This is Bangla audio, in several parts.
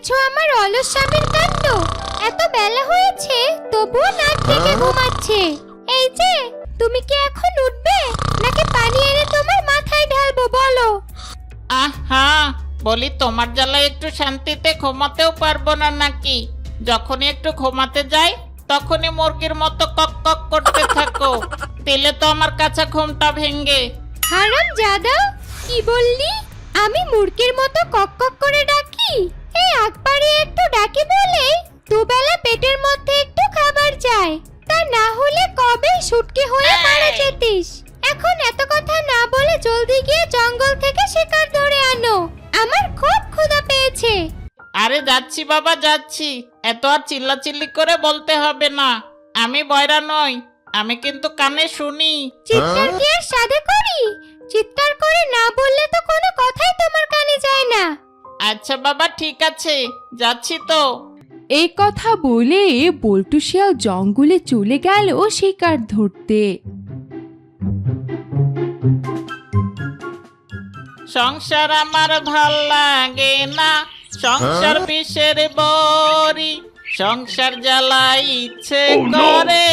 দেখেছ আমার অলস স্বামীর কাণ্ড? এত বেলা হয়েছে তবুও না থেকে ঘুমাচ্ছে। এই যে তুমি কি এখন উঠবে? নাকি পানি এনে তোমার মাথায় ঢালবো বলো। আহা বলি তোমার জ্বালায় একটু শান্তিতে ঘুমাতেও পারব না নাকি? যখনই একটু ঘুমাতে যাই তখনই মুরগির মতো কক কক করতে থাকো। তেলে তো আমার কাছে ঘুমটা ভেঙ্গে হারাম জাদা কি বললি? আমি মুরগির মতো কক কক করে ডাকি? এই আকবারে একটু ডাকি বলে দুবেলা পেটের মধ্যে একটু খাবার চাই। তা না হলে কবে শুটকি হয়ে মারা যেতিস? এখন এত কথা না বলে জলদি গিয়ে জঙ্গল থেকে শিকার ধরে আনো। আমার খুব ক্ষুধা পেয়েছে। আরে যাচ্ছি বাবা যাচ্ছি। এত আর চিল্লাচিল্লি করে বলতে হবে না। আমি বয়রা নই আমি কিন্তু কানে শুনি। চিৎকার কি আর সাধে করি? চিৎকার করে না বললে তো কোনো কথাই তোমার কানে যায় না। আচ্ছা বাবা ঠিক আছে যাচ্ছি তো। এই কথা বলে বল্টু শিয়াল জঙ্গলে চলে গেল শিকার ধরতে। সংসার আমার ভালো লাগে না সংসার বিষের বরি সংসার জ্বালাই ইচ্ছে করে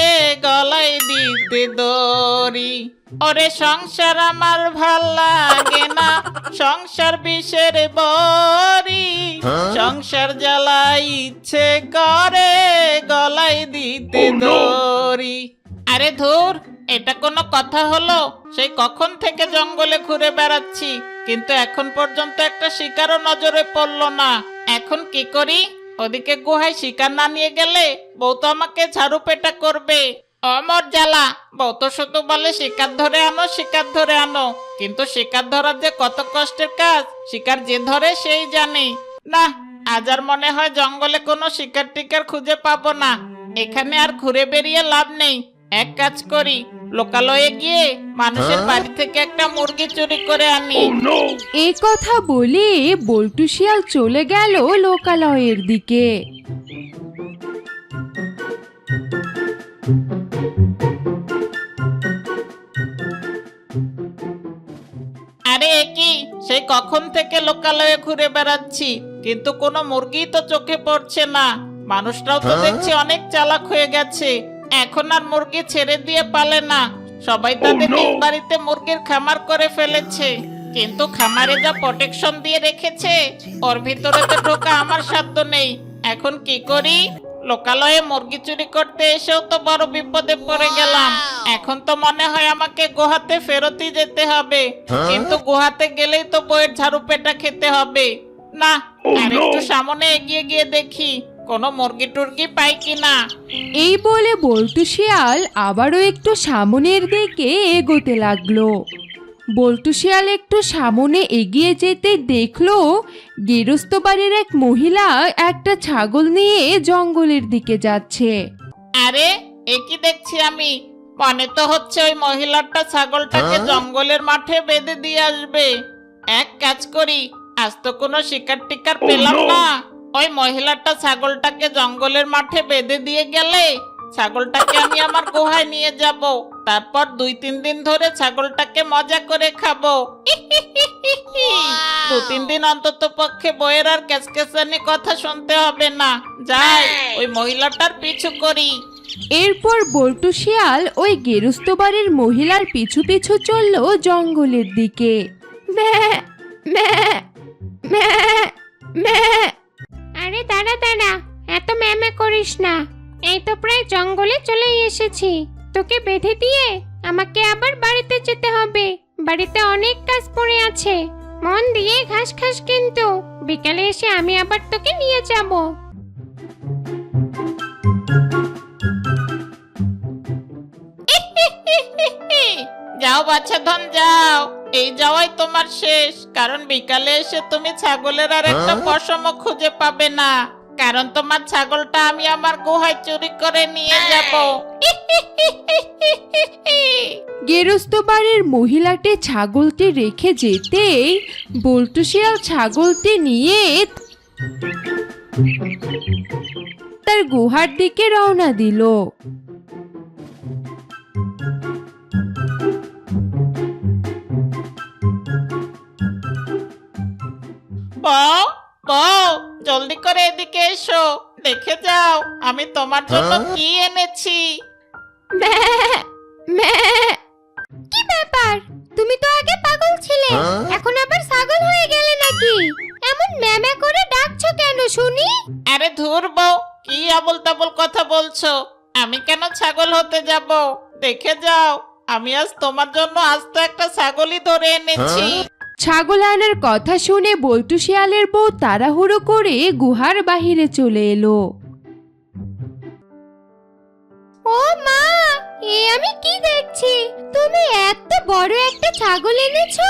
গলায় দিতে দড়ি। ওরে সংসার আমার ভালো লাগে না। সংসার বিষের বরি সংসার জ্বালাই ইচ্ছে করে গলায় দিতে দড়ি আরে ধুর এটা কোনো কথা হলো? সেই কখন থেকে জঙ্গলে ঘুরে বেড়াচ্ছি কিন্তু এখন পর্যন্ত একটা শিকারও নজরে পড়ল না। এখন কি করি? ওদিকে গুহায় শিকার না নিয়ে গেলে বউ তো আমাকে ঝাড়ু পেটা করবে। অমর জ্বালা। বউ তো শুধু বলে শিকার ধরে আনো শিকার ধরে আনো। কিন্তু শিকার ধরার যে কত কষ্টের কাজ শিকার যে ধরে সেই জানে। না আজ আর মনে হয় জঙ্গলে কোনো শিকার টিকার খুঁজে পাবো না। এখানে আর ঘুরে বেরিয়ে লাভ নেই। এক কাজ করি লোকালয়ে গিয়ে মানুষের বাড়ি থেকে একটা মুরগি চুরি করে আনি। এই কথা বলে বল্টু শিয়াল চলে গেল লোকালয়ের দিকে। আরে এ কি? সেই কখন থেকে লোকালয়ে ঘুরে বেড়াচ্ছি। কিন্তু কোনো মুরগি তো চোখে পড়ছে না। তো দেখছি অনেক চালাক হয়ে গেছে। এখন আর মুরগি ছেড়ে দিয়ে পালে না। সবাই তাদের নিজ বাড়িতে মুরগির খামার করে ফেলেছে। কিন্তু খামারে যা প্রোটেকশন দিয়ে রেখেছে ওর ভিতরে তো ঢোকা আমার সাধ্য নেই। এখন কি করি? লোকালয়ে মুরগি চুরি করতে এসেও তো বড় বিপদে পড়ে গেলাম। এখন তো মনে হয় আমাকে গুহাতে ফেরতই যেতে হবে। কিন্তু গুহাতে গেলেই তো বইয়ের ঝাড়ু পেটা খেতে হবে। না আর একটু সামনে এগিয়ে গিয়ে দেখি কোনো মুরগি টুরগি পাই কিনা? এই বলে বল্টু শিয়াল আবারও একটু সামনের দিকে এগোতে লাগল। বল্টু শিয়াল একটু সামনে এগিয়ে যেতে দেখল গেরস্ত বাড়ির এক মহিলা একটা ছাগল নিয়ে জঙ্গলের দিকে যাচ্ছে। আরে এ কি দেখছি আমি? মনে তো হচ্ছে ওই মহিলাটা ছাগলটাকে জঙ্গলের মাঠে বেঁধে দিয়ে আসবে। এক কাজ করি আজ তো কোনো শিকার টিকার পেলাম না। ওই মহিলাটা ছাগলটাকে জঙ্গলের মাঠে বেঁধে দিয়ে গেলে ছাগলটাকে আমি আমার গুহায় নিয়ে যাব। তারপর দুই তিন দিন ধরে ছাগলটাকে মজা করে খাব। দু তিন দিন অন্তত পক্ষে বইয়ের আর ক্যাসকেসানি কথা শুনতে হবে না। যাই ওই মহিলাটার পিছু করি। এরপর বল্টু শিয়াল ওই গেরস্ত বাড়ির মহিলার পিছু পিছু চলল জঙ্গলের দিকে। ম্যাঁ, ম্যাঁ, ম্যাঁ, ম্যাঁ। আরে দাঁড়া দাঁড়া এত ম্যামে করিস না। এই তো প্রায় জঙ্গলে চলে এসেছি। তোকে বেঁধে দিয়ে আমাকে আবার বাড়িতে যেতে হবে। বাড়িতে অনেক কাজ পড়ে আছে। মন দিয়ে ঘাস খাস কিন্তু। বিকালে এসে আমি আবার তোকে নিয়ে যাব। যাও বাচ্চা ধন যাও। এই যাওয়াই তোমার শেষ কারণ বিকালে এসে তুমি ছাগলের আর একটা পশমও খুঁজে পাবে না। কারণ তোমার ছাগলটা আমি আমার গুহায় চুরি করে নিয়ে যাব। গেরস্ত বাড়ির মহিলাটি ছাগলটি রেখে যেতেই বল্টু শিয়াল ছাগলটি নিয়ে তার গুহার দিকে রওনা দিল। বউ বউ জলদি করে এদিকে এসো। দেখে যাও আমি তোমার জন্য কি এনেছি। ম্যাঁ, ম্যাঁ। কি ব্যাপার? তুমি তো আগে পাগল ছিলে। এখন আবার ছাগল হয়ে গেলে নাকি? এমন ম্যামে করে ডাকছো কেন শুনি? আরে ধুর বউ কি আবল তাবল কথা বলছো? আমি কেন ছাগল হতে যাব? দেখে যাও আমি আজ তোমার জন্য আজ তো একটা ছাগলই ধরে এনেছি। ছাগল আনার কথা শুনে বল্টু শিয়ালের বউ তাড়াহুড়ো করে গুহার বাহিরে চলে এলো। ও মা এ আমি কি দেখছি? তুমি এত বড় একটা ছাগল এনেছো?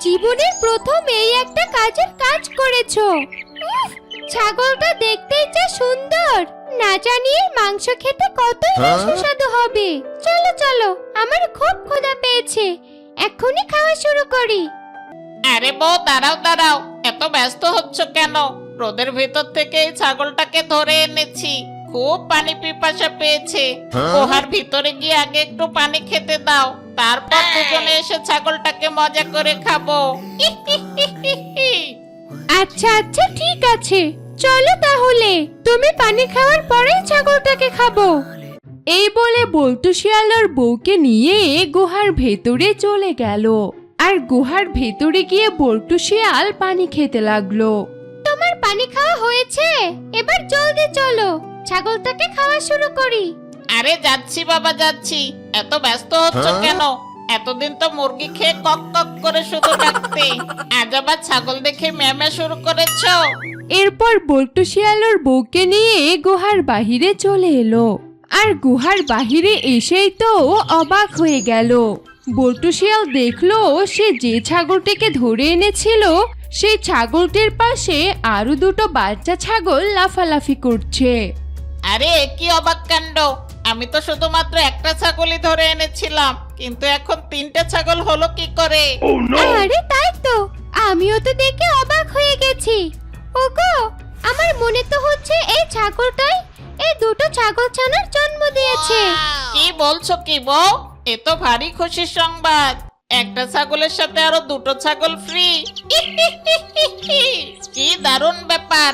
জীবনের প্রথম এই একটা কাজের কাজ করেছ। উফ, ছাগলটা দেখতেই যা সুন্দর। না জানি এর মাংস খেতে কতই না সুস্বাদু হবে। চলো চলো আমার খুব ক্ষুধা পেয়েছে। এক্ষুনি খাওয়া শুরু করি। আরে বউ দাঁড়াও দাঁড়াও। এত ব্যস্ত হচ্ছ কেন? রোদের ভেতর থেকে এই ছাগলটাকে ধরে এনেছি। খুব পানি পিপাসা পেয়েছে। গুহার ভিতরে গিয়ে আগে একটু পানি খেতে দাও। তারপর দুজনে এসে ছাগলটাকে মজা করে খাব। আচ্ছা আচ্ছা ঠিক আছে। চলো তাহলে তুমি পানি খাওয়ার পরেই ছাগলটাকে খাব। এই বলে বল্টু শিয়াল ওর বউকে নিয়ে গুহার ভেতরে চলে গেল। আর গুহার ভেতরে গিয়ে বল্টু শিয়াল পানি খেতে লাগল। তোমার পানি খাওয়া হয়েছে? এবার জলদি চলো। ছাগলটাকে খাওয়া শুরু করি। আরে যাচ্ছি বাবা যাচ্ছি। এত ব্যস্ত হচ্ছ কেন? এতদিন তো মুরগি খেয়ে কক কক করে শুধু ডাকতে আজ আবার ছাগল দেখে ম্যামে শুরু করেছ। এরপর বল্টু শিয়াল ওর বউকে নিয়ে গুহার বাহিরে চলে এলো। আর গুহার বাহিরে এসেই তো ও অবাক হয়ে গেল। বল্টু শিয়াল দেখল সে যে ছাগলটিকে ধরে এনেছিল সেই ছাগলটির পাশে আরও দুটো বাচ্চা ছাগল লাফালাফি করছে। আরে কি অবাক কাণ্ড। আমি তো শুধুমাত্র একটা ছাগলই ধরে এনেছিলাম কিন্তু এখন তিনটে ছাগল হলো কি করে? আরে তাই তো। আমিও তো দেখে অবাক হয়ে গেছি। ওগো আমার মনে তো হচ্ছে এই ছাগলটাই এই দুটো ছাগল ছানার জন্ম দিয়েছে। কি বলছো কি বউ? এ তো ভারী খুশির সংবাদ। একটা ছাগলের সাথে আরও দুটো ছাগল ফ্রি কি দারুণ ব্যাপার।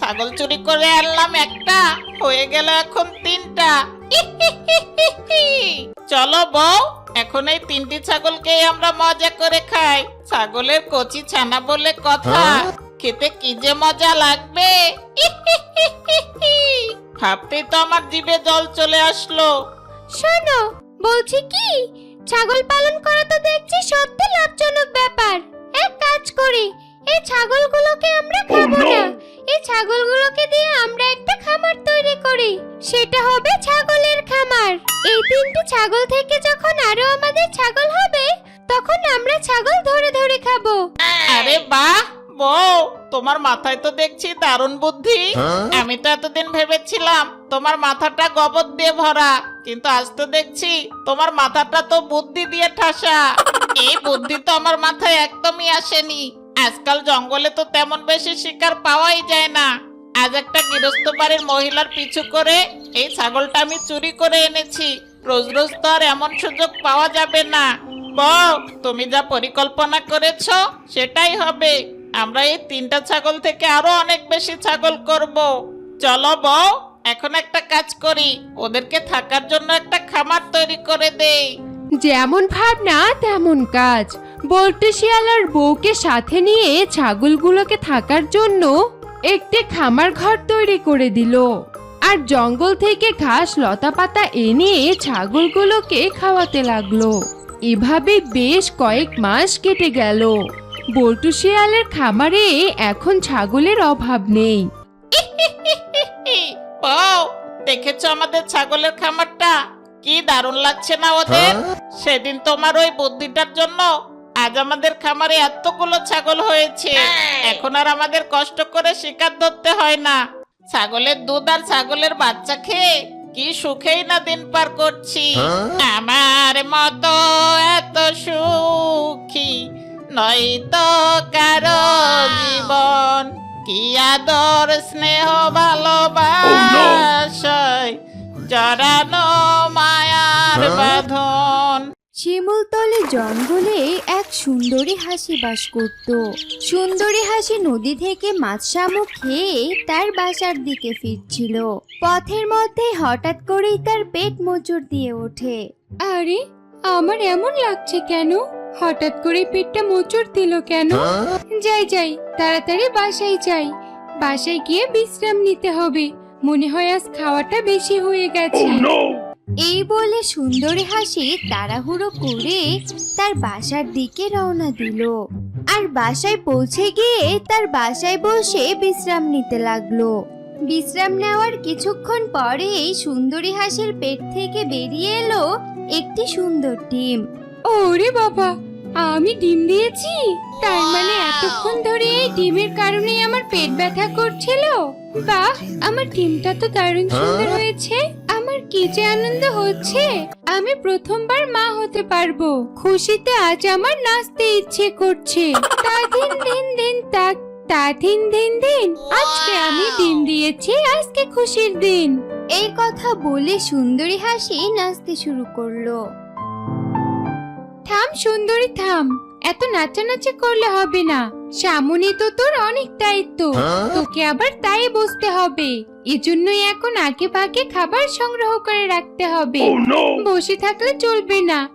ছাগল চুরি করে আনলাম একটা হয়ে গেল এখন তিনটা। চলো বউ এখন এই তিনটি ছাগলকে আমরা মজা করে খাই। ছাগলের কচি ছানা বলে কথা। খেতে কি যে মজা লাগবে? ভাবতেই তো আমার জিভে জল চলে আসলো। শোনো বলছি কি? ছাগল পালন করা তো দেখছি সত্যি লাভজনক ব্যাপার। এক কাজ করি এই ছাগলগুলোকে আমরা খাব না। এই ছাগলগুলোকে দিয়ে আমরা একটা খামার তৈরি করি। সেটা হবে ছাগলের খামার। এই তিনটি ছাগল থেকে তোমার মাথায় তো দেখছি দারুণ বুদ্ধি। আমি তো এতদিন ভেবেছিলাম তোমার মাথাটা গোবর দিয়ে ভরা কিন্তু আজ তো দেখছি তোমার মাথাটা তো বুদ্ধি দিয়ে ঠাসা। এই বুদ্ধি তো আমার মাথায় একদমই আসেনি। আজকাল জঙ্গলে তো তেমন বেশি শিকার পাওয়াই যায় না। আজ একটা গৃহস্থ বাড়ির মহিলার পিছু করে এই ছাগলটা আমি চুরি করে এনেছি। রোজ রোজ তো আর এমন সুযোগ পাওয়া যাবে না। বউ তুমি যা পরিকল্পনা করেছ সেটাই হবে। আমরা এই তিনটা ছাগল থেকে আরও অনেক বেশি ছাগল করব। চলো বউ, এখন একটা কাজ করি। ওদেরকে থাকার জন্য একটা খামার তৈরি করে দেই। যেমন ভাবনা, তেমন কাজ। বল্টু শিয়াল আর বউকে সাথে নিয়ে ছাগলগুলোকে থাকার জন্য একটি খামার ঘর তৈরি করে দিল। আর জঙ্গল থেকে ঘাস লতা পাতা এনে ছাগলগুলোকে খাওয়াতে লাগল। এভাবে বেশ কয়েক মাস কেটে গেল। বল্টু শিয়ালের খামারে এখন ছাগলের অভাব নেই। বউ দেখেছ আমাদের ছাগলের খামারটা? কি দারুণ লাগছে না ওদের? সেদিন তোমার ওই বুদ্ধিটার জন্য আজ আমাদের খামারে এতগুলো ছাগল হয়েছে। এখন আর আমাদের কষ্ট করে শিকার ধরতে হয় না। ছাগলের দুধ আর ছাগলের বাচ্চা খেয়ে কি সুখেই না দিন পার করছি। আমার মতো এত সুখী। নয়তো কারও জীবন কি আদর স্নেহ ভালোবাসায় জড়ানো মায়ার বাঁধন। শিমুলতলে জঙ্গলে এক সুন্দরী হাসি বাস করত। সুন্দরী হাসি নদী থেকে মাছ শামুক খেয়ে তার বাসার দিকে ফিরছিল। পথের মধ্যে হঠাৎ করেই তার পেট মোচড় দিয়ে ওঠে। আরে আমার এমন লাগছে কেন? হঠাৎ করে পেটটা মোচড় দিল কেন? যাই যাই তাড়াতাড়ি বাসায় যাই। বাসায় গিয়ে বিশ্রাম নিতে হবে। মনে হয় আজ খাওয়াটা বেশি হয়ে গেছে। এই বলে সুন্দরী হাসি তাড়াহুড়ো করে তার বাসার দিকে রওনা দিল। আর বাসায় পৌঁছে গিয়ে তার বাসায় বসে বিশ্রাম নিতে লাগল। বিশ্রাম নেওয়ার কিছুক্ষণ পরেই সুন্দরী হাসির পেট থেকে বেরিয়ে এলো একটি সুন্দর ডিম। ওরে বাবা আমি ডিম দিয়েছি। তার মানে এতক্ষণ ধরে এই ডিমের কারণেই আমার পেট ব্যথা করছিল। বাহ আমার ডিমটা তো দারুণ সুন্দর হয়েছে। আমার কি যে আনন্দ হচ্ছে। আমি প্রথমবার মা হতে পারব। খুশিতে আজ আমার নাচতে ইচ্ছে করছে। তা দিন দিন দিন তাক তা দিন দিন দিন আজকে আমি ডিম দিয়েছি আজকে খুশির দিন। এই কথা বলে সুন্দরী হাসি নাচতে শুরু করল। থাম সুন্দরী থাম। এত নাচানাচি করলে হবে না। সামনে তো তোর অনেক দায়িত্ব। তোকে আবার তাই বসতে হবে। এজন্যই এখন আগে ভাগে খাবার সংগ্রহ করে রাখতে হবে। বসে থাকলে চলবে না।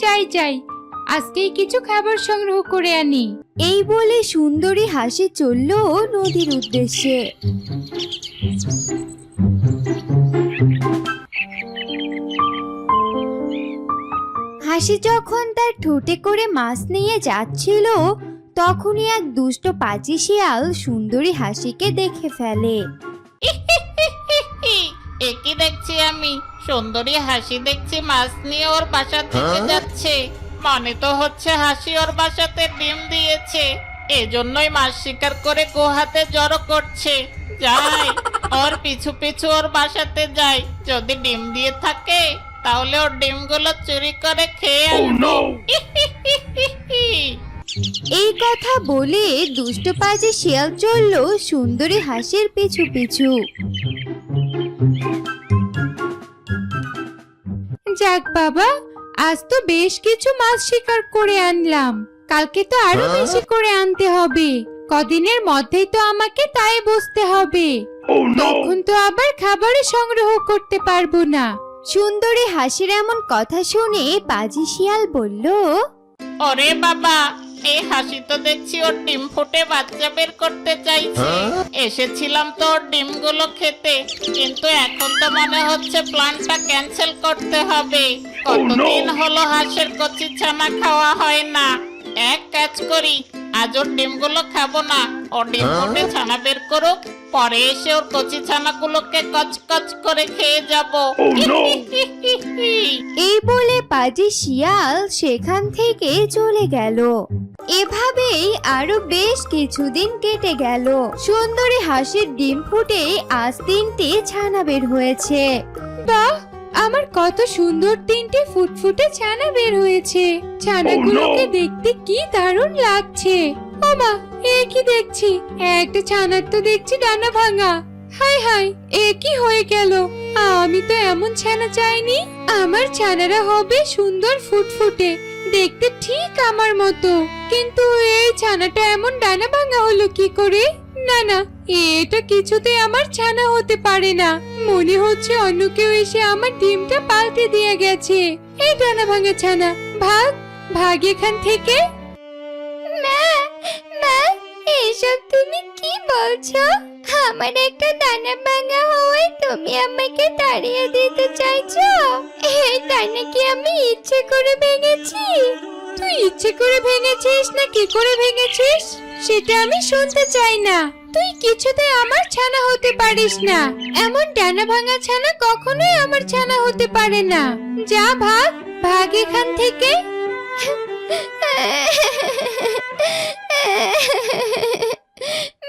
যাই যাই। আজকেই কিছু খাবার সংগ্রহ করে আনি। এই বলে সুন্দরী হাসি চলল নদীর উদ্দেশ্যে। হাসি যখন তার ঠোঁটে করে মাছ নিয়ে যাচ্ছিল তখনই এক দুষ্ট পাজি শিয়াল সুন্দরী হাসিকে দেখে ফেলে। একই দেখছি আমি। সুন্দরী হাসি দেখছি মাছ নিয়ে ওর বাসা থেকে যাচ্ছে। মনে তো হচ্ছে হাসি ওর বাসাতে ডিম দিয়েছে। এজন্যই মাছ শিকার করে গুহাতে জড়ো করছে। যাই ওর পিছু পিছু ওর বাসাতে যাই। যদি ডিম দিয়ে থাকে তাহলে ওর ডিমগুলো চুরি করে খেয়ে এই কথা বলে দুষ্ট পাজি শিয়াল চলল সুন্দরী হাসির পিছু পিছু। যাক বাবা আজ তো বেশ কিছু মাছ শিকার করে আনলাম। কালকে তো আরও বেশি করে আনতে হবে। কদিনের মধ্যেই তো আমাকে তাই বসতে হবে। তখন তো আবার খাবারের সংগ্রহ করতে পারব না। সুন্দরী হাসির এমন কথা শুনে পাজি শিয়াল বলল ওরে বাবা এই হাসি তো দেখছি ওর ডিম ফুটে বাচ্চা বের করতে চাইছে। এসেছিলাম তো ওর ডিমগুলো খেতে কিন্তু এখন তো মনে হচ্ছে প্ল্যানটা ক্যান্সেল করতে হবে। কতদিন হলো হাঁসের কচি ছানা খাওয়া হয় না। এক কাজ করি আজ ওর ডিমগুলো খাব না। ও ডিম ফুটে ছানা বের করুক পরে এসে ওর কচি ছানাগুলোকে কচকচ করে খেয়ে যাব। এই বলে পাজি শিয়াল সেখান থেকে চলে গেল। এভাবেই আরও বেশ কিছুদিন কেটে গেল। সুন্দরী হাসির ডিম ফুটে আজ তিনটে ছানা বের হয়েছে। বাহ! আমার কত সুন্দর তিনটে ফুটফুটে ছানা বের হয়েছে। ছানাগুলোকে দেখতে কি দারুণ লাগছে। ওমা এ কি দেখছি? একটা ছানার তো দেখছি ডানা ভাঙা। হাই হাই এ কি হয়ে গেল? আমি তো এমন ছানা চাইনি। আমার ছানারা হবে সুন্দর ফুটফুটে দেখতে ঠিক আমার মতো। কিন্তু এই ছানাটা এমন ডানা ভাঙা হলো কি করে? না না এটা কিছুতে আমার ছানা হতে পারে না। মনে হচ্ছে অন্য কেউ এসে আমার ডিমটা পাল্টে দিয়ে গেছে। এই ডানা ভাঙা ছানা ভাগ ভাগ এখান থেকে। মা মা এসব তুমি কি বলছো? আমার একটা দানা ভাঙা হওয়ায় তুমি আমাকে তাড়িয়ে দিতে চাইছো? এই দানা কি আমি ইচ্ছে করে ভেঙেছি? তুই ইচ্ছে করে ভেঙেছিস না কি করে ভেঙেছিস? সেটা আমি শুনতে চাই না। তুই কিছুতে আমার ছানা হতে পারিস না। এমন ডানা ভাঙা ছানা কখনোই আমার ছানা হতে পারে না। যা ভাগ ভাগ এখান থেকে।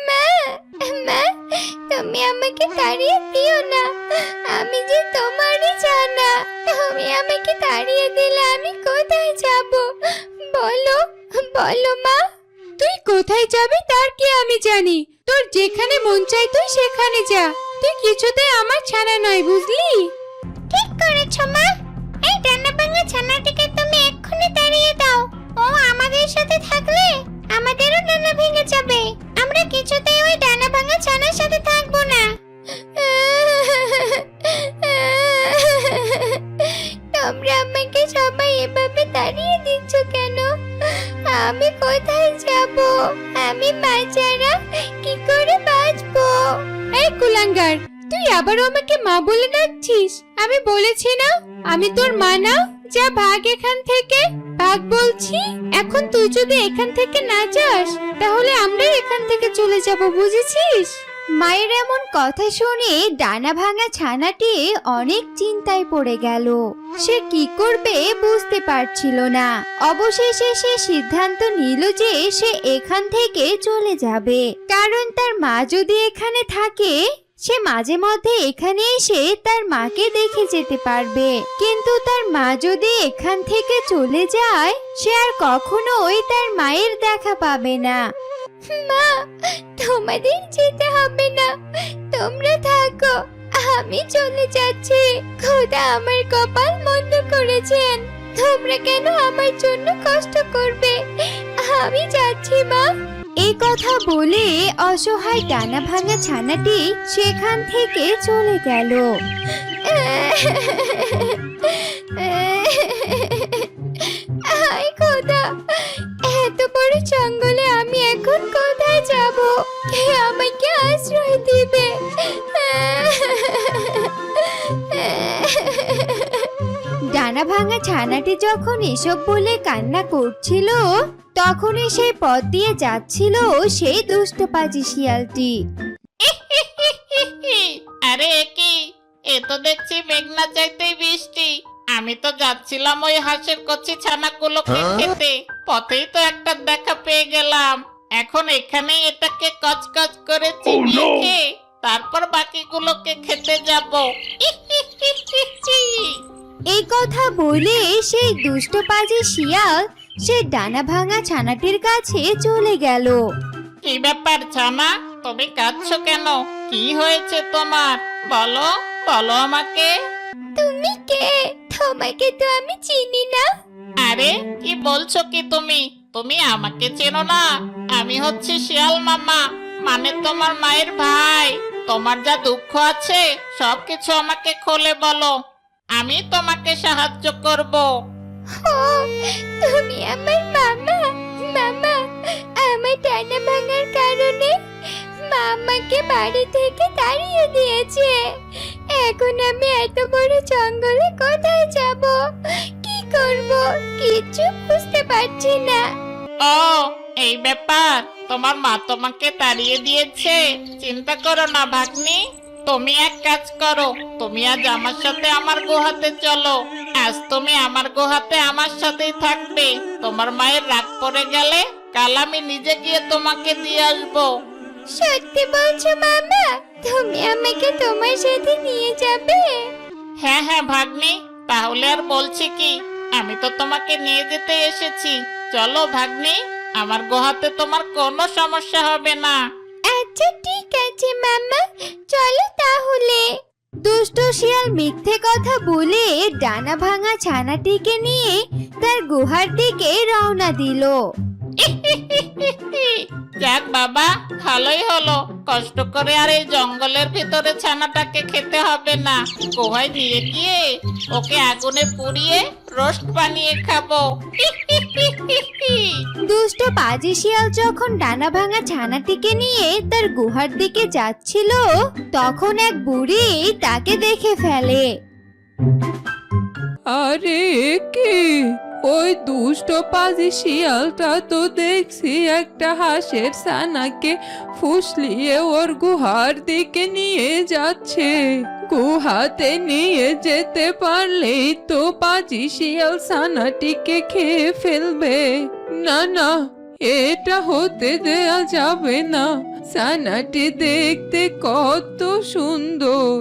মা মা, তুমি আমাকে তাড়িয়ে না। আমি যে তোমারই জানা আমাকে দিলে আমি কোথায় যাব? বলো বলো মা। তুই কোথায় যাবি তার কি আমি জানি। তোর যেখানে মন চাই তুই সেখানে যা। তুই কিছুতে আমার ছানা নয়, বুঝলি? ঠিক করেছ, মা। এই ডানা ভাঙা ছানাটিকে তুমি এক এখনই তাড়িয়ে দাও। ও আমাদের সাথে থাকলে আমাদেরও ডানা ভেঙে যাবে। আমরা কিছুতেই ওই ডানা ভাঙা ছানার সাথে থাকব না। তোমরা আমাকে সবাই এভাবে দাঁড়িয়ে দিচ্ছ কেন? আমি কোথায় যাব? আমি বাচ্চারা কি করে বাঁচবো? এই কুলাঙ্গার, তুই আবারও আমাকে মা বলে ডাকছিস? আমি বলেছি না, আমি তোর মা না? যা ভাগ এখান থেকে, ভাগ বলছি। এখন তুই যদি এখান থেকে না যাস, তাহলে আমরাই এখান থেকে চলে যাব, বুঝেছিস? মায়ের এমন কথা শুনে ডানা ভাঙা ছানাটি অনেক চিন্তায় পড়ে গেল। সে কি করবে বুঝতে পারছিল না। অবশেষে সে সিদ্ধান্ত নিল যে সে এখান থেকে চলে যাবে। কারণ তার মা যদি এখানে থাকে, সে মাঝে মধ্যে এখানে এসে তার মাকে দেখে যেতে পারবে। কিন্তু তার মা যদি এখান থেকে চলে যায়, সে আর কখনোই তার মায়ের দেখা পাবে না। মা তোমাদের যেতে হবে না। তোমরা থাকো আমি চলে যাচ্ছি। খোদা আমার কপাল মন্দ করেছেন। তোমরা কেন আমার জন্য কষ্ট করবে? আমি যাচ্ছি মা। এই কথা বলে অসহায় ডানা ভাঙা ছানাটি সেখান থেকে চলে গেল। কে আমাকে আশ্রয় দিবে। ডানা ভাঙা ছানাটি যখন এসব বলে কান্না করছিল তখনই সেই পথ দিয়ে যাচ্ছিল সেই দুষ্ট পাজি শিয়ালটি। আরে কি? এ তো দেখছি মেঘনা চাইতেই বৃষ্টি। আমি তো যাচ্ছিলাম ওই হাঁসের কচি ছানাগুলোকে খেতে। পথেই তো একটা দেখা পেয়ে গেলাম। এখন এখানেই এটাকে কচকচ করে চিবিয়ে খেয়ে তারপর বাকিগুলোকে খেতে যাব। এই কথা বলে সেই দুষ্ট পাজি শিয়াল সেই ডানা ভাঙা ছানাটির কাছে চলে গেল। কি ব্যাপার ছানা? তুমি কাঁদছো কেন? কি হয়েছে তোমার? বলো বলো আমাকে। তুমি কে? তোমাকে তো আমি চিনি না। আরে কি বলছো কি তুমি? তুমি আমাকে চেনো না। আমি হচ্ছে শিয়াল মামা মানে তোমার মায়ের ভাই। তোমার যা দুঃখ আছে, সবকিছু আমাকে খুলে বলো। আমি তোমাকে সাহায্য করব। তুমি আমার মামা মামা, আমার ডানা ভাঙার কারণে মামাকে বাড়ি থেকে তাড়িয়ে দিয়েছে। এখন আমি এত বড় জঙ্গলে কোথায় যাব? করব কিছু বুঝতে পারছি না। ও এই ব্যাপার তোমার মা তোমাকে তাড়িয়ে দিয়েছে। চিন্তা করো না ভাগ্নি। তুমি এক কাজ করো তুমি আজ আমার সাথে আমার গুহাতে চলো। আজ তুমি আমার গুহাতে আমার সাথেই থাকবে। তোমার মায়ের রাগ পড়ে গেলে কাল আমি নিজে গিয়ে তোমাকে দিয়ে আসব। সত্যি বলছো মামা? তুমি আমাকে তোমার সাথে নিয়ে যাবে? হ্যাঁ হ্যাঁ ভাগ্নি। তাহলে আর বলছি কি? আমি তো তোমাকে নিয়ে যেতে এসেছি। চলো ভাগ্নি আমার গুহাতে তোমার কোনো সমস্যা হবে না। আচ্ছা ঠিক আছে মামা। চলো তাহলে। দুষ্ট শিয়াল মিথ্যে কথা বলে ডানা ভাঙা ছানাটিকে নিয়ে তার গুহার দিকে রওনা দিল। যাক বাবা ভালোই হলো। কষ্ট করে আর এই জঙ্গলের ভিতরে ছানাটাকে খেতে হবে না। গুহায় নিয়ে গিয়ে ওকে আগুনে পুড়িয়ে রোস্ট বানিয়ে খাব। দুষ্ট পাজি শিয়াল যখন ডানা ভাঙা ছানাটিকে নিয়ে তার গুহার দিকে যাচ্ছিল তখন এক বুড়ি তাকে দেখে ফেলে। আরে কি? ওই দুষ্ট পাজি শিয়ালটা তো দেখছি একটা হাঁসের সানাকে ফুসলিয়ে ওর গুহার দিকে নিয়ে যাচ্ছে। গুহাতে নিয়ে যেতে পারলেই তো পাজি শিয়াল সানাটিকে খেয়ে ফেলবে। না না, এটা হতে দেয়া যাবে না। ছানাটি দেখতে কত সুন্দর।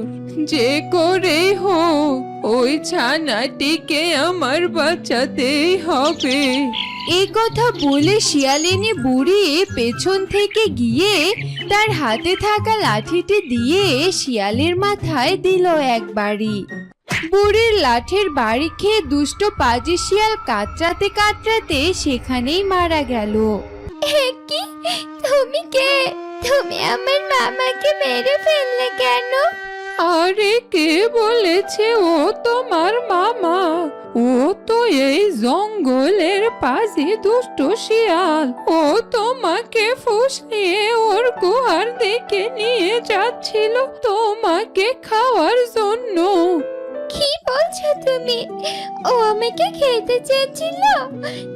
যে করে হোক ওই ছানাটিকে আমার বাঁচাতেই হবে। এই কথা বলে শিয়ালিনী বুড়ি পেছন থেকে গিয়ে তার হাতে থাকা লাঠিটি দিয়ে শিয়ালের মাথায় দিল একবারই বুড়ির লাঠির বাড়ি খেয়ে দুষ্ট পাজি শিয়াল কাতরাতে কাতরাতে সেখানেই মারা গেল। কি? তুমি কে? তুমি আমার মামাকে মেরে ফেললে কেন? আরে, কে বলেছে ও তোমার মামা? ও তো এই জঙ্গলের পাশে দুষ্ট শিয়াল। ও তোমাকে ফুসলিয়ে ওর গুহার দিকে নিয়ে যাচ্ছিল তোমাকে খাওয়ার জন্য। কি বলছো তুমি? ও আমাকে খেতে চেয়েছিল,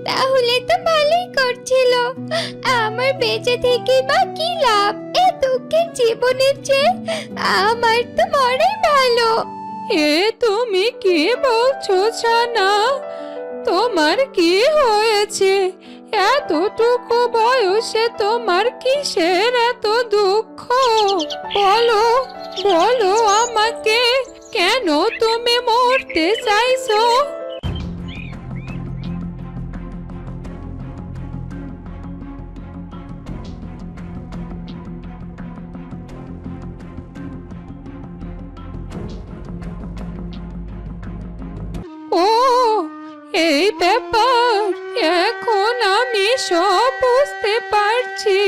তাহলে তো ভালোই করছিল। আমার বেঁচে থেকে বা কি লাভ? এ দুঃখের জীবনের চেয়ে আমার তো মরাই ভালো। এ তুমি কি বলছো, ছানা? তোমার কি হয়েছে? এতটুকু বয়সে তোমার কিসের এত দুঃখ? বলো বলো আমাকে। কেন তুমি মরতে চাইছো? ও, এই ব্যাপার, এখন আমি সব বুঝতে পারছি।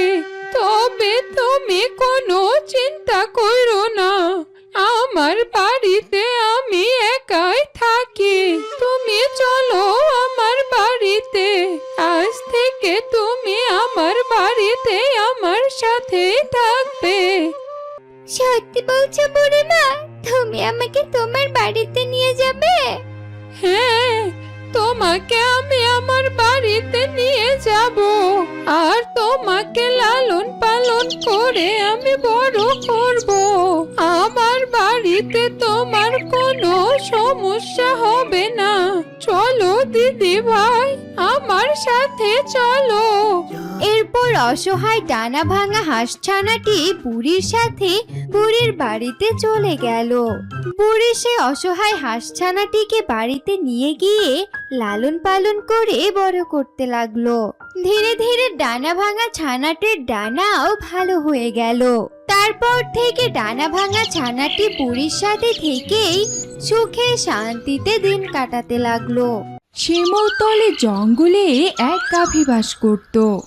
তবে তুমি কোনো চিন্তা করো না। আমার বাড়িতে আমি একাই থাকি। তুমি চলো আমার বাড়িতে। আজ থেকে তুমি আমার বাড়িতে আমার সাথে থাকবে। সত্যি বলছো বুড়িমা তুমি আমাকে তোমার বাড়িতে নিয়ে যাবে? হ্যাঁ তোমাকে আমি আমার বাড়িতে নিয়ে যাব। আর তোমাকে লালন পালন করে আমি বড় করব। তোমার কোনো সমস্যা হবে না। চলো দিদি ভাই, আমার সাথে চলো। এরপর অসহায় ডানা ভাঙা হাঁসছানাটি বুড়ির সাথে বুড়ির বাড়িতে চলে গেল। বুড়ি সে অসহায় হাঁসছানাটিকে বাড়িতে নিয়ে গিয়ে লালন পালন করে বড় করতে লাগল। ধীরে ধীরে ডানা ভাঙা ছানাটির ডানাও ভালো হয়ে গেল। তারপর থেকে ডানা ভাঙা ছানাটি বুড়ির সাথে থেকেই সুখে শান্তিতে দিন কাটাতে লাগল। শিমুলতলে জঙ্গলে এক গাভী বাস করত।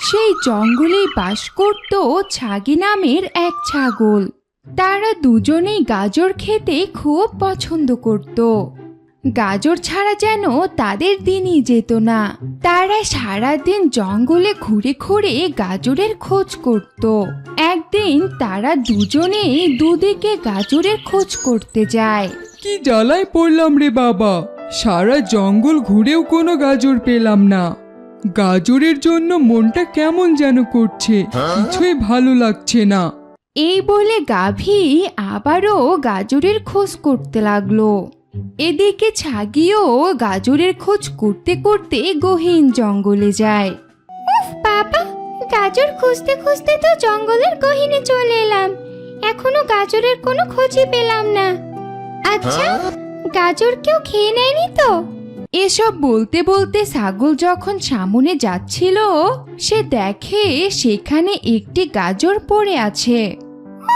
সেই জঙ্গলে বাস করত ছাগি নামের এক ছাগল। তারা দুজনেই গাজর খেতে খুব পছন্দ করত। গাজর ছাড়া যেন তাদের দিনই যেত না। তারা সারাদিন জঙ্গলে ঘুরে ঘুরে গাজরের খোঁজ করত। একদিন তারা দুজনেই দুদিকে গাজরের খোঁজ করতে যায়। কি জ্বালায় পড়লাম রে বাবা? সারা জঙ্গল ঘুরেও কোনো গাজর পেলাম না। গাজরের জন্য মনটা কেমন যেন করছে, কিছুই ভালো লাগছে না। এই বলে গাভী আবারও গাজরের খোঁজ করতে লাগল। এদিকে ছাগিও গাজরের খোঁজ করতে করতে গহীন জঙ্গলে যায়। বাবা, গাজর খুঁজতে খুঁজতে তো জঙ্গলের গহীনে চলে এলাম। এখনও গাজরের কোনো খোঁজই পেলাম না। আচ্ছা গাজর কেউ খেয়ে নেয়নি তো? এসব বলতে বলতে ছাগল যখন সামনে যাচ্ছিল সে দেখে সেখানে একটি গাজর পড়ে আছে।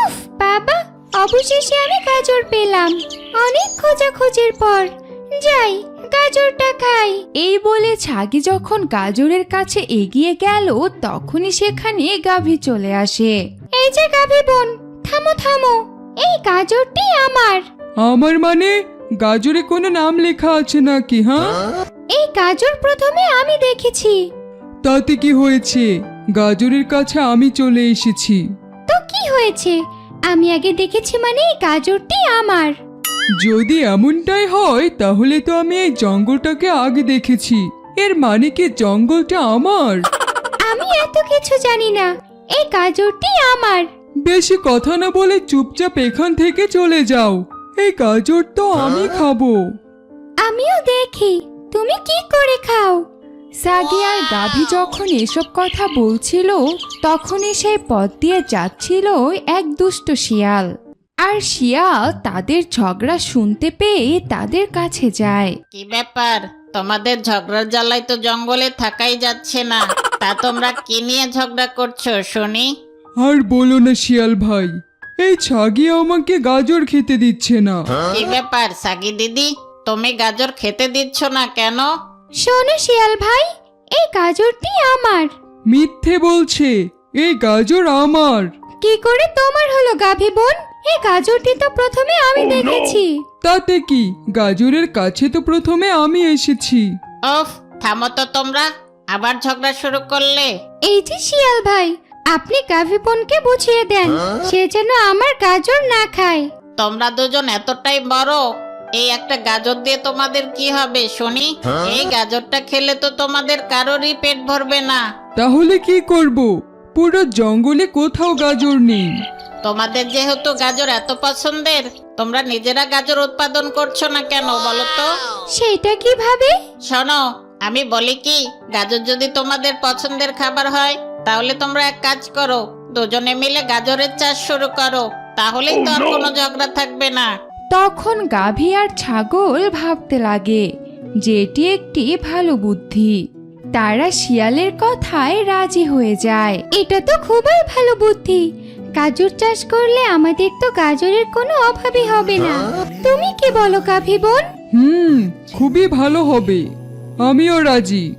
উফ বাবা অবশেষে আমি গাজর পেলাম। অনেক খোঁজাখুঁজির পর যাই গাজরটা খাই। এই বলে ছাগি যখন গাজরের কাছে এগিয়ে গেল তখনই সেখানে গাভী চলে আসে। এই যে গাভী বোন থামো থামো এই গাজরটি আমার। আমার মানে গাজরে কোনো নাম লেখা আছে নাকি হ্যাঁ? এই গাজর প্রথমে আমি দেখেছি। তাতে কি হয়েছে? গাজরের কাছে আমি চলে এসেছি। তো কি হয়েছে? আমি আগে দেখেছি মানে এই গাজরটি আমার। যদি এমনটাই হয় তাহলে তো আমি এই জঙ্গলটাকে আগে দেখেছি। এর মানে কি জঙ্গলটা আমার? আমি এত কিছু জানি না। এই গাজরটি আমার। বেশি কথা না বলে চুপচাপ এখান থেকে চলে যাও। এই গাজর তো আমি খাব। আমিও দেখি তুমি কি করে খাও? সাগি আর গাভী যখন এসব কথা বলছিল তখনই সেই পথ দিয়ে যাচ্ছিল এক দুষ্ট শিয়াল। আর শিয়াল তাদের ঝগড়া শুনতে পেয়ে তাদের কাছে যায়। কি ব্যাপার? তোমাদের ঝগড়ার জ্বালায় তো জঙ্গলে থাকাই যাচ্ছে না। তা তোমরা কি নিয়ে ঝগড়া করছ শুনি? আর বলো না শিয়াল ভাই এই ছাগি আমাকে গাজর খেতে দিচ্ছে না। কি ব্যাপার সাগি দিদি? তুমি গাজর খেতে দিচ্ছ না কেন? শোনো শিয়াল ভাই এই গাজরটি আমার। মিথ্যে বলছে এই গাজর আমার। কি করে তোমার হলো গাভী বোন? এই গাজরটি তো প্রথমে আমি দেখেছি। তাতে কি? গাজরের কাছে তো প্রথমে আমি এসেছি। ওফ থামো তো তোমরা আবার ঝগড়া শুরু করলে। এই যে শিয়াল ভাই আপনি গাভী বোনকে বুঝিয়ে দেন সে যেন আমার গাজর না খায়। তোমরা দুজন এতটাই বড় এই একটা গাজর দিয়ে তোমাদের কি হবে শুনি? এই গাজরটা খেলে তো তোমাদের কারোরই পেট ভরবে না। তাহলে কি করব? পুরো জঙ্গলে কোথাও গাজর নেই। তোমাদের যেহেতু গাজর এত পছন্দের তোমরা নিজেরা গাজর উৎপাদন করছ না কেন বলো তো? সেটা কীভাবে? শোনো আমি বলি কি গাজর যদি তোমাদের পছন্দের খাবার হয় তাহলে তোমরা এক কাজ করো দুজনে মিলে গাজরের চাষ শুরু করো তাহলেই তো আর কোনো ঝগড়া থাকবে না। তখন গাভী আর ছাগল ভাবতে লাগে যে এটি একটি ভালো বুদ্ধি। তারা শিয়ালের কথায় রাজি হয়ে যায়। এটা তো খুবই ভালো বুদ্ধি। গাজর চাষ করলে আমাদের তো গাজরের কোনো অভাবই হবে না। তুমি কি বলো গাভী বোন? হুম খুবই ভালো হবে। আমিও রাজি।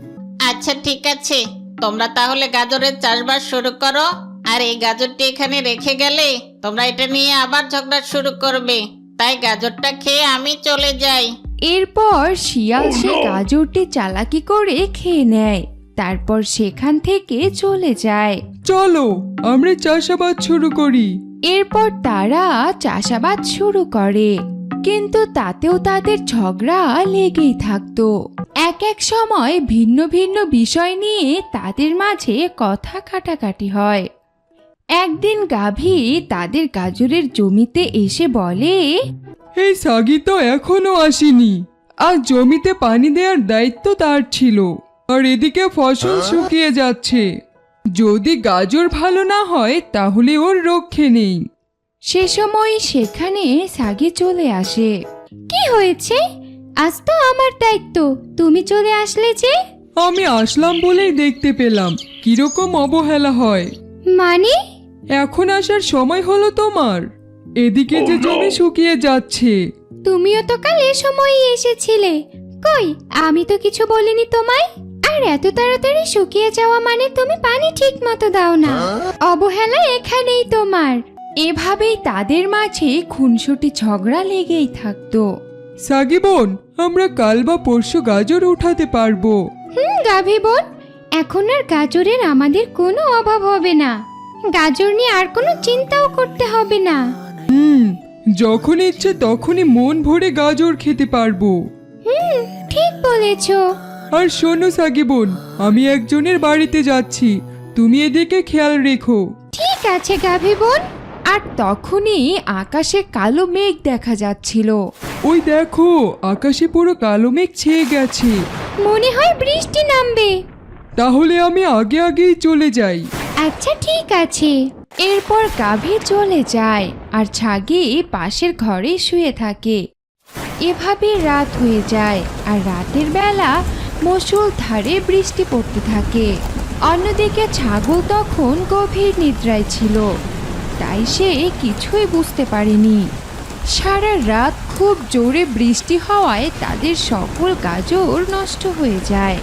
আচ্ছা ঠিক আছে। তোমরা তাহলে গাজরের চাষবাস শুরু করো আর এই গাজরটি এখানে রেখে গেলে তোমরা এটা নিয়ে আবার ঝগড়া শুরু করবে। তাই গাজরটা খেয়ে আমি চলে যাই। এরপর শিয়াল সে গাজরটি চালাকি করে খেয়ে নেয়। তারপর সেখান থেকে চলে যায়। চলো আমরা চাষাবাদ শুরু করি। এরপর তারা চাষাবাদ শুরু করে। কিন্তু তাতেও তাদের ঝগড়া লেগেই থাকতো। এক এক সময় ভিন্ন ভিন্ন বিষয় নিয়ে তাদের মাঝে কথা কাটাকাটি হয়। একদিন গাভী তাদের গাজরের জমিতে এসে বলে এই সাগি তো এখনও আসেনি। আর জমিতে পানি দেওয়ার দায়িত্ব তার ছিল। আর এদিকে ফসল শুকিয়ে যাচ্ছে। যদি গাজর ভালো না হয় তাহলে ওর রক্ষে নেই। সে সময় সেখানে সাগি চলে আসে। কি হয়েছে? আজ তো আমার দায়িত্ব। তুমি চলে আসলে যে? আমি আসলাম বলেই দেখতে পেলাম। কীরকম অবহেলা হয়? মানে? এখন আসার সময় হলো তোমার। এদিকে যে জমি শুকিয়ে যাচ্ছে। তুমিও তো কাল এ সময়ই এসেছিলে। কই আমি তো কিছু বলিনি তোমায়? আর এত তাড়াতাড়ি শুকিয়ে যাওয়া মানে তুমি পানি ঠিক মতো দাও না। অবহেলা এখানেই তোমার। এভাবেই তাদের মাঝে খুনসুটি ঝগড়া লেগেই থাকতো। সাগি বোন আমরা কাল বা পরশু গাজর উঠাতে পারব। হুম গাভী বোন এখন আর গাজরের আমাদের কোনো অভাব হবে না। গাজর নিয়ে আর কোনো চিন্তাও করতে হবে না। হুম যখন ইচ্ছে তখনই মন ভরে গাজর খেতে পারব। হুম ঠিক বলেছ। আর শোনো সাগি বোন আমি একজনের বাড়িতে যাচ্ছি। তুমি এদিকে খেয়াল রেখো। ঠিক আছে গাভী বোন। আর তখনই আকাশে কালো মেঘ দেখা যাচ্ছিল। ওই দেখো আকাশে পুরো কালো মেঘ ছেয়ে গেছে। মনে হয় বৃষ্টি নামবে। তাহলে আমি আগে আগেই চলে যাই। আচ্ছা ঠিক আছে। এরপর গাভী চলে যায় আর ছাগি পাশের ঘরে শুয়ে থাকে। এভাবে রাত হয়ে যায় আর রাতের বেলা মসুল ধারে বৃষ্টি পড়তে থাকে। অন্যদিকে ছাগল তখন গভীর নিদ্রায় ছিল। তাই সে কিছুই বুঝতে পারেনি। সারা রাত খুব জোরে বৃষ্টি হওয়ায় তাদের সকল গাজর নষ্ট হয়ে যায়।